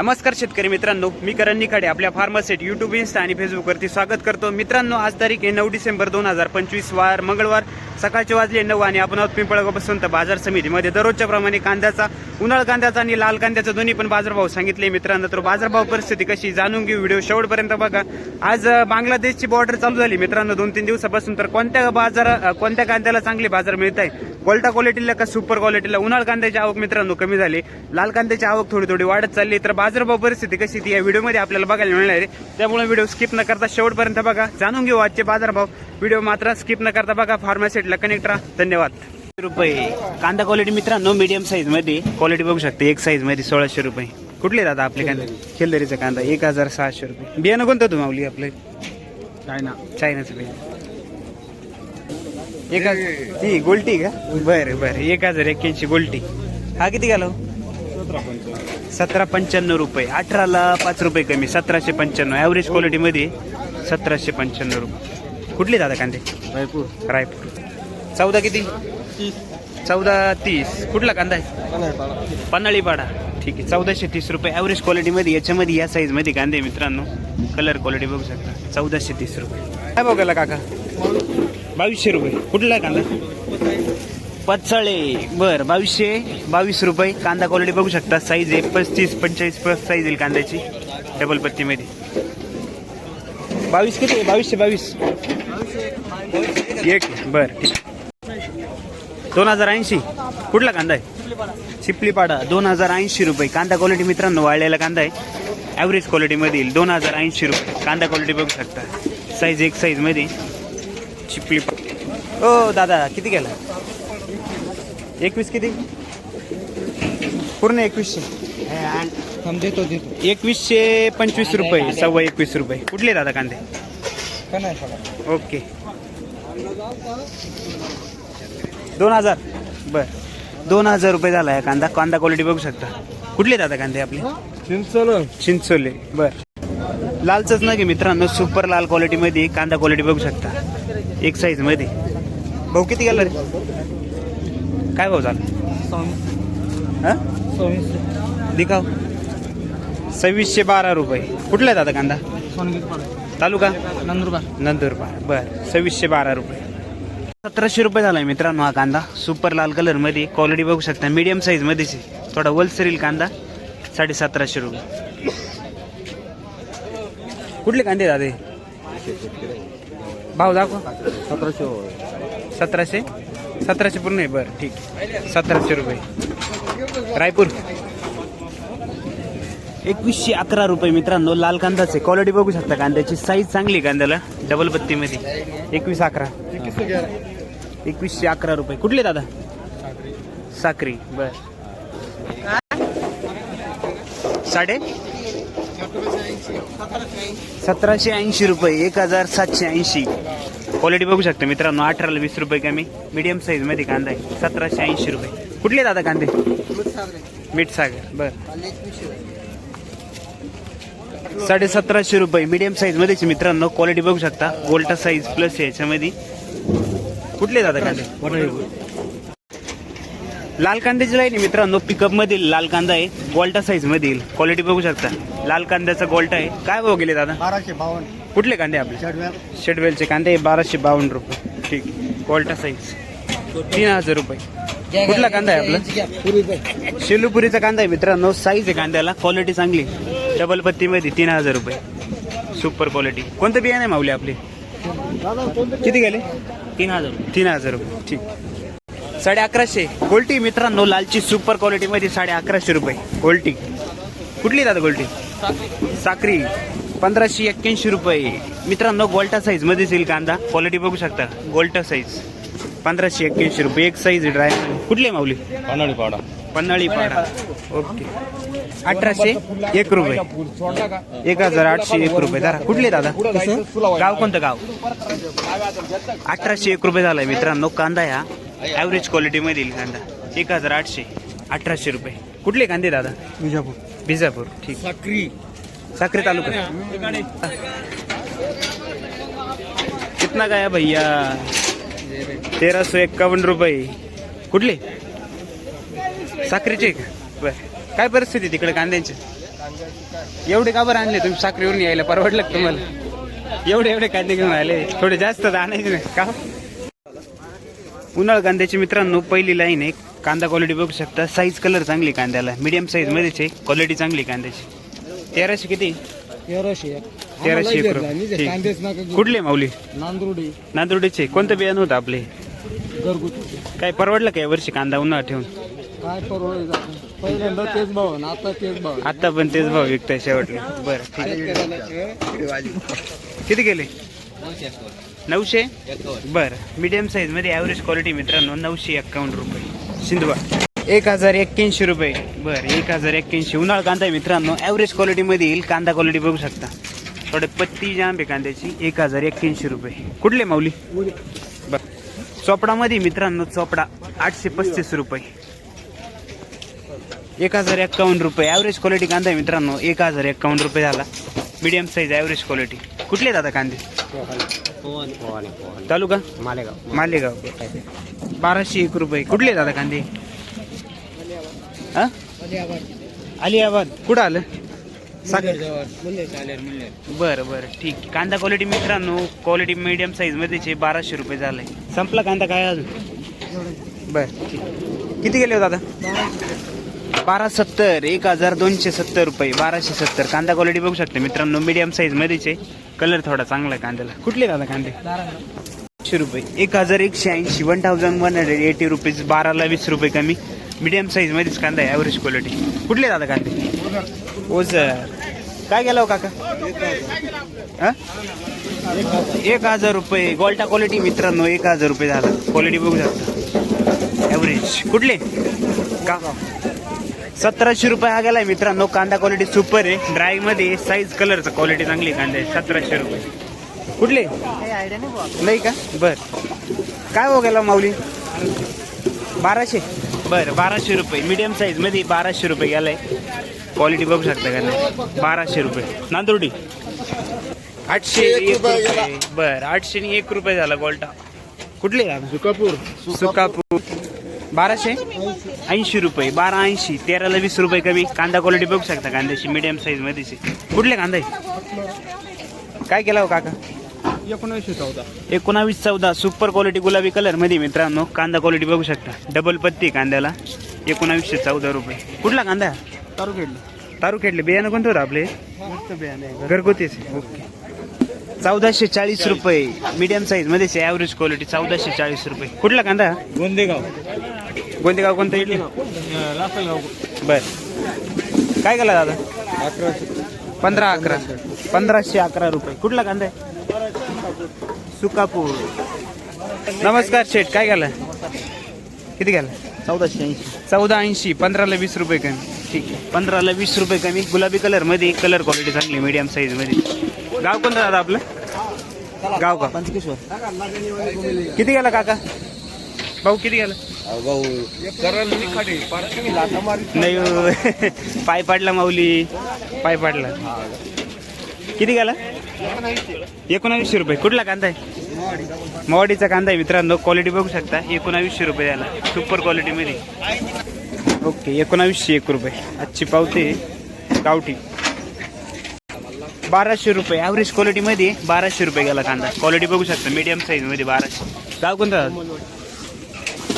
नमस्कार शेतकरी मित्रांनो मी करण निखाडे आपल्या फार्मासेट युट्यूब इन्स्टा आणि फेसबुकवरती स्वागत करतो. मित्रांनो आज तारीख आहे नऊ डिसेंबर दोन हजार पंचवीस वार मंगळवार. सकाळचे वाजले नऊ आणि आपण आहोत पिंपळगाव बसंत बाजार समितीमध्ये. दररोजच्या प्रमाणे कांद्याचा उन्हाळ कांद्याचा आणि लाल कांद्याचा दोन्ही पण बाजारभाव सांगितले मित्रांनो. तर बाजारभाव परिस्थिती कशी जाणून घेऊ व्हिडिओ शेवटपर्यंत बघा. आज बांगलादेशची बॉर्डर चालू झाली मित्रांनो दोन तीन दिवसापासून. तर कोणत्या बाजार कोणत्या कांद्याला चांगले बाजार मिळत आहे गोल्टा क्वालिटीला का सुपर क्वालिटीला उन्हाळ कांद्याची आवक मित्रांनो कमी झाली लाल कांद्याची आवक थोडी थोडी वाढत चालली तर बाजारभाव परिस्थिती कशी ती या व्हिडिओमध्ये आपल्याला बघायला मिळणार आहे. त्यामुळे व्हिडिओ स्किप न करता शेवटपर्यंत बघा. जाणून घेऊ आजचे बाजारभाव. व्हिडिओ मात्र स्किप न करता बघा. फार्मासेटला कनेक्ट राहा धन्यवाद. रुपये. कांदा क्वालिटी मित्रांनो मीडियम साईजमध्ये. क्वालिटी बघू शकते एक साईजमध्ये सोळाशे रुपये. कुठले दादा आपले कांदे? खेलदरीचा कांदा एक हजार सहाशे रुपये. बियाणं कोणतं तुम्ही मावली आपले? चायना. चायनाचं बियाणं. एक हजार ती गोल्टी का? बरं बरं. एक हजार एक्क्याऐंशी गोल्टी. हा किती घालो सतरा पंच्याण्णव रुपये. अठराला पाच रुपये कमी सतराशे पंच्याण्णव. ॲव्हरेज क्वालिटीमध्ये सतराशे पंच्याण्णव रुपये. कुठले दादा कांदे? रायपूर. रायपूर. चौदा किती? चौदा तीस. कुठला कांदा आहे? पन्हाळी पाडा ठीक आहे. चौदाशे तीस रुपये. ॲव्हरेज क्वालिटीमध्ये याच्यामध्ये या साईजमध्ये कांदे आहे मित्रांनो. कलर क्वालिटी बघू शकता. चौदाशे तीस रुपये. काय बघायला काका? बावीसशे रुपये. कुठला आहे कांदा? पचाळे. बर बावीसशे बावीस रुपये. कांदा क्वालिटी बघू शकता. साईज आहे पस्तीस पंचेचाळीस प्लस साईज येईल कांद्याची. डबल पत्तीमध्ये. बावीस किती आहे? बावीसशे बावीस. एक. बरं ठीक दोन हजार ऐंशी. कुठला कांदा आहे? चिपलीपाडा. दोन हजार ऐंशी रुपये. कांदा क्वालिटी मित्रांनो वाळलेला कांदा आहे. ॲव्हरेज क्वालिटीमध्ये येईल दोन हजार ऐंशी रुपये. कांदा क्वालिटी बघू शकता. साईज एक साईजमध्ये चिपली ओ दादा किती गेला एकवीस किती? पूर्ण एकवीसशे. देतो देतो एकवीसशे पंचवीस रुपये. सव्वा एकवीस रुपये. कुठले दादा कांदे? ओके. दोन हजार. बर. दोन हजार रुपये झाला आहे कांदा. कांदा क्वालिटी बघू शकता. कुठले दादा कांदे आपले? चिंचोल. चिंचोले. बर. लालचंच नाही मित्रांनो? सुपर लाल क्वालिटीमध्ये कांदा क्वालिटी बघू शकता. एक साईजमध्ये भाऊ किती गेला रे? काय भाऊ झाला? हां? दिखाव. सव्वीसशे बारा रुपये. कुठला आहे दादा कांदा? तालुका? नंदुरबार. नंदुरबार. बर. सव्वीसशे बारा रुपये. सतराशे रुपये झालाय मित्रांनो हा कांदा. सुपर लाल कलरमध्ये क्वालिटी बघू शकता. मीडियम साईज मध्येच आहे. थोडा वलसरील कांदा साडे सतराशे रुपये. कुठले कांदे दादे भाव दाखव. सतराशे. सतराशे? सतराशे पूर्ण आहे. बरं ठीक. सतराशे रुपये. रायपूर. एकवीसशे अकरा रुपये मित्रांनो. लाल कांदाचे क्वालिटी बघू शकता. कांद्याची साईज चांगली आहे कांद्याला. डबल पत्तीमध्ये. एकवीस अकरा. एकवीसशे अकरा रुपये. कुठले दादा? साक्री बर. साडे? सतराशे ऐंशी रुपये. एक हजार सातशे ऐंशी. क्वालिटी बघू शकता मित्रांनो. अठराला वीस रुपये कमी. मीडियम साईजमध्ये कांदा आहे. सतराशे ऐंशी रुपये. कुठले दादा कांदे? मीठ सागर बर. साडे सतराशे रुपये. मीडियम साईज मध्येच मित्रांनो. क्वालिटी बघू शकता. गोल्टा साईज प्लस याच्यामध्ये. कुठले दादा कांदे? लाल कांद्याची लाईन आहे मित्रांनो पिकअप मधील लाल कांदा आहे. गोल्टा साईज मधील. क्वालिटी बघू शकता. लाल कांद्याचा गोल्टा आहे. काय भाव गेले दादा? बाराशे बावन्न. कुठले कांदे आपले? शेडवेलचे कांदे बाराशे बावन्न रुपये. ठीक. गोल्टा साईज तीन हजार रुपये. कुठला कांदा आहे आपला? शेलूपुरीचा कांदा आहे मित्रांनो. साईज आहे कांद्याला. क्वालिटी चांगली. डबल पत्तीमध्ये तीन हजार रुपये. सुपर क्वालिटी कोणतं बियाणे माऊली आपले? किती गेले? तीन हजार तीन हजार रुपये. ठीक. साडे अकराशे. गोल्टी मित्रांनो लालची सुपर क्वालिटीमध्ये साडे अकराशे रुपये. गोल्टी कुठली दादा गोल्टी साक्री पंधराशे एक्क्याऐंशी रुपये. मित्रांनो गोल्टा साईज मध्येच येईल कांदा. क्वालिटी बघू शकता. गोल्टा साईज पंधराशे एक्क्याऐंशी रुपये. एक साईज ड्राय कुठली माऊली? पन्हाळी पाडा. पन्हाळी पाडा. ओके अठराशे एक रुपये. एक हजार आठशे एक रुपये. धरा कुठले दादा? गाव कोणतं गाव? अठराशे एक रुपये झालाय मित्रांनो कांदा या. ॲव्हरेज क्वालिटीमध्ये येईल कांदा. एक हजार आठशे अठराशे रुपये. कुठले कांदे दादा? विजापूर. बिजापूर ठीक. साक्री. साक्री तालुका. कितना गया भैया? तेरा सौ एक्कावन्न रुपये. कुठले? साखरेचे का? बर. काय परिस्थिती तिकडे कांद्यांची? एवढे का बरं आणले तुम्ही साखरेवरून यायला? परवडलं का तुम्हाला? एवढे एवढे कांदे घेऊन आले. थोडे जास्त आणायचे नाही. का? उन्हाळ कांद्याची मित्रांनो पहिली लाईन आहे कांदा क्वालिटी बघू शकता. साईज कलर चांगली कांद्याला. मीडियम साईज मध्येच आहे. क्वालिटी चांगली कांद्याची. तेराशे किती? तेराशे तेराशे. कुठले माऊली? नांदुर्डी. नांदुर्डीचे. कोणतं बियाणं होतं आपले? काय परवडलं काय वर्षी कांदा उन्हाळा ठेवून? काय परवडायचं पहिल्यांदा तेच भाव आणि आता तेच भाव आता पण तेच भाव विकताय शेवटला. बरं ठीक आहे. किती गेले नऊशे? बरं मिडियम साईजमध्ये ॲव्हरेज क्वालिटी मित्रांनो नऊशे एक्कावन्न रुपये. सिंधुवा एक हजार एक्क्याऐंशी रुपये. बरं एक हजार एक्क्याऐंशी. उन्हाळ कांदा आहे मित्रांनो ॲव्हरेज क्वालिटीमध्ये येईल. कांदा क्वालिटी बघू शकता. थोडे पत्ती जाम आहे कांद्याची. एक हजार एक्क्याऐंशी रुपये. कुठले माऊली? बरं. चोपडामध्ये मित्रांनो चोपडा आठशे पस्तीस रुपये. एक हजार एक्कावन्न रुपये. ॲव्हरेज क्वालिटी कांदा आहे मित्रांनो. एक हजार एक्कावन्न रुपये झाला. मीडियम साईज ॲव्हरेज क्वालिटी कुठले दादा कांदे? तालुका? मालेगाव. मालेगाव बाराशे एक रुपये. कुठले दादा कांदे? अलियाबाद. कुठं आलं? बरं बरं. ठीक. कांदा क्वालिटी मित्रांनो क्वालिटी मिडियम साईजमध्येचे बाराशे रुपये झालाय. संपला कांदा काय अजून? बरं ठीक. किती गेले हो दादा बारा सत्तर एक हजार दोनशे सत्तर रुपये बाराशे सत्तर. कांदा क्वालिटी बघू शकता मित्रांनो मीडियम साईज मध्येच आहे कलर थोडा चांगला आहे कांद्याला. कुठले दादा कांदे? एकशे रुपये. एक हजार एकशे ऐंशी one thousand one hundred eighty rupees बाराला वीस रुपये कमी. मीडियम साईज मध्येच कांदा आहे ॲव्हरेज क्वालिटी कुठले दादा कांदे? हो सर काय गेला हो काका? एक हजार रुपये. गोल्टा क्वालिटी मित्रांनो एक हजार रुपये झाला. क्वालिटी बघू शकता. ॲव्हरेज कुठले? का? सतराशे रुपये हा गेलाय मित्रांनो. कांदा क्वालिटी सुपर आहे. ड्रायमध्ये साईज कलरचा क्वालिटी चांगली कांदा. आहे सतराशे रुपये. कुठले? नाही का? बर. काय हो गेला माऊली? बाराशे. बरं बाराशे रुपये. मीडियम साईजमध्ये बाराशे रुपये गेलाय. क्वालिटी बघू शकता का बाराशे रुपये. नांदुर्डी. आठशे एक रुपये बर आठशे एक रुपये झाला गोल्टा. कुठले? सुकापूर. सुकापूर. बाराशे? ऐंशी रुपये. बारा ऐंशी. तेराला वीस रुपये कमी. कांदा क्वालिटी बघू शकता कांद्याची मीडियम साईज मध्येची कुठले कांदा? आहे काय केला हो काका? एकोणऐंशी चौदा. एकोणावीस चौदा. सुपर क्वालिटी गुलाबी कलरमध्ये मित्रांनो कांदा क्वालिटी बघू शकता. डबल पत्ती कांद्याला. एकोणावीसशे चौदा रुपये. कुठला कांदा? तारू खेळले तारू खेळले बियाणं कोणतं होतं आपले? बियाणे घरगुतीच ओके. चौदाशे चाळीस रुपये. मीडियम साईज मध्येच ॲव्हरेज क्वालिटी चौदाशे चाळीस रुपये. कुठला कांदा? आहे? कोणतं इडली लासलगाव बर. काय केला दादा? अकराशे पंधरा अकरा. पंधराशे अकरा रुपये. कुठला कांदा आहे? सुकापूर. नमस्कार शेठ. काय गेला किती गेला चौदाशे ऐंशी. चौदा ऐंशी. पंधराला वीस रुपये कमी. ठीक आहे. पंधराला वीस रुपये कमी. गुलाबी कलरमध्ये कलर क्वालिटी चांगली मीडियम साईजमध्ये. गाव कोणतं दादा आपलं? गाव का? पंचकेश्वर. किती गेला काका? भाऊ किती गेला? भाऊ नाही. पाय पाडला माऊली. पाय पाडला. किती गेला? एकोणावीसशे रुपये. कुठला कांदा आहे? मवाडीचा कांदा आहे मित्रांनो. क्वालिटी बघू शकता. एकोणावीसशे रुपये द्याला सुपर क्वालिटीमध्ये ओके एकोणावीसशे एक रुपये. आजची पावते गावठी. बाराशे रुपये. ॲव्हरेज क्वालिटीमध्ये बाराशे रुपये गेला कांदा. क्वालिटी बघू शकता. मीडियम साईजमध्ये बाराशे. गाव कोणता?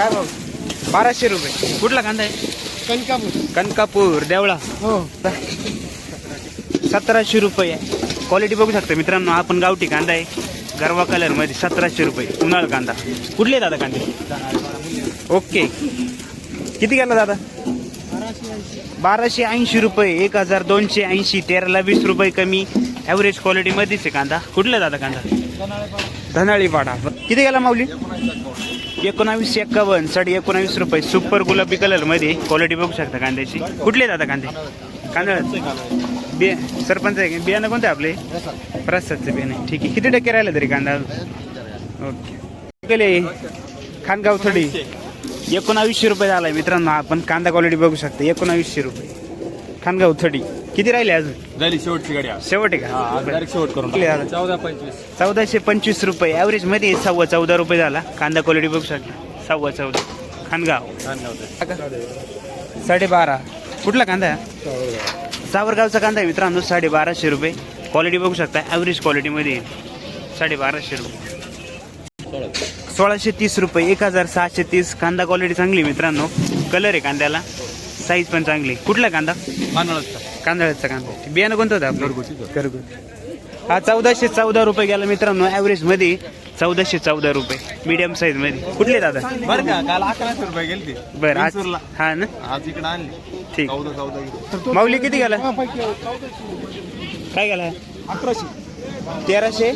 काय भाऊ बाराशे रुपये. कुठला कांदा आहे? कणकापूर कनकापूर देवळा. हो. सतराशे रुपये. क्वालिटी बघू शकता मित्रांनो आपण गावठी कांदा आहे. गरवा कलरमध्ये सतराशे रुपये उन्हाळ कांदा. कुठले दादा कांदे? ओके किती गेला दादा? बाराशे ऐंशी रुपये एक हजार दोनशे ऐंशी तेराला वीस रुपये कमी. ॲव्हरेज क्वालिटी मध्येच आहे कांदा. कुठला दादा कांदा? धनाळी पाडा किती गेला माऊली? एकोणावीस एक्कावन्न साडे एकोणावीस रुपये. सुपर गुलाबी कलरमध्ये क्वालिटी बघू शकता कांद्याची. कुठले दादा कांदे? कांदा बिया सरपंच आहे बियाणं कोणते आपले? प्रसादचं बियाणं. ठीक आहे. किती टक्के राहिलं तरी कांदा? ओके. केले खानगाव थोडी. एकोणावीसशे रुपये झालाय मित्रांनो. आपण कांदा क्वालिटी बघू शकता. एकोणावीसशे रुपये. खानगाव थडी. किती राहिले अजून? झाली शेवटची गाडी शेवट आहे का? शेवट करून? चौदा पंचवीस. चौदाशे पंचवीस रुपये. ॲव्हरेजमध्ये सव्वा चौदा रुपये झाला. कांदा क्वालिटी बघू शकता. सव्वा चौदा. खानगाव. साडेबारा. कुठला कांदा आहे? सावरगावचा कांदा आहे मित्रांनो साडे बाराशे रुपये. क्वालिटी बघू शकता. ॲव्हरेज क्वालिटीमध्ये आहे. साडे बाराशे रुपये. सोळाशे तीस रुपये. एक हजार सहाशे तीस. कांदा क्वालिटी चांगली आहे मित्रांनो. कलर आहे कांद्याला. साईज पण चांगली कुठला कांदा? कांदळाचा कांदा बियाणं कोणतं होतं आपलं? घरगुती. हा चौदाशे चौदा रुपये गेला मित्रांनो ॲव्हरेजमध्ये चौदाशे चौदा रुपये मीडियम साईजमध्ये. कुठले दादा? बरं का काल अकराशे रुपये गेलते. बरं आज. हा ना? आज इकडे आणली. ठीक. माऊली किती गेला? काय गेला? अकराशे. तेराशे?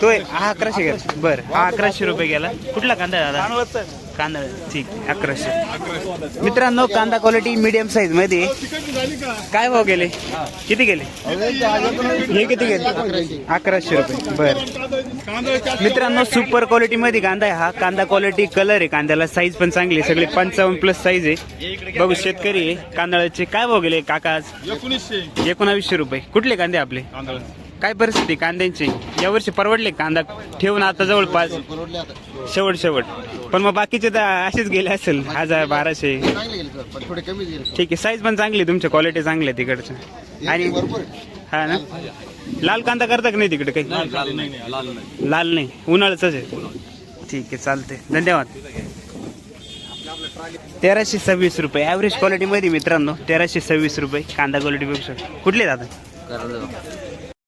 तो हा अकराशे गेला. बरं हा अकराशे रुपये गेला. कुठला कांदा दादा? कांदा ठीक आहे, अकराशे. मित्रांनो कांदा क्वालिटी मिडियम साईजमध्ये. काय भाव गेले? किती गेले? हे किती गेले? अकराशे रुपये. बर. मित्रांनो सुपर क्वालिटी मध्ये कांदा आहे हा. कांदा क्वालिटी कलर आहे. कांद्याला साईज पण चांगली आहे. सगळे पंचावन्न प्लस साईज आहे. बघू शेतकरी आहे. कांदळाचे काय भाव गेले? काका आज? एकोणीसशे. एकोणावीसशे रुपये. कुठले कांदे आपले? काय परिस्थिती कांद्यांची? यावर्षी परवडले कांदा? ठेवून आता जवळपास शेवट शेवट. पण मग बाकीचे तर असेच गेले असेल हजार बाराशे. थोडे कमी गेले ठीक आहे साईज पण चांगली आहे, तुमच्या क्वालिटी चांगली आहे तिकडच्या आणि हा ना? लाल कांदा करता का नाही तिकडे काही? लाल नाही उन्हाळ्याच आहे. ठीक आहे चालते धन्यवाद. तेराशे सव्वीस रुपये. ॲव्हरेज क्वालिटीमध्ये मित्रांनो तेराशे सव्वीस रुपये कांदा क्वालिटी बघू शकतो कुठले दादा?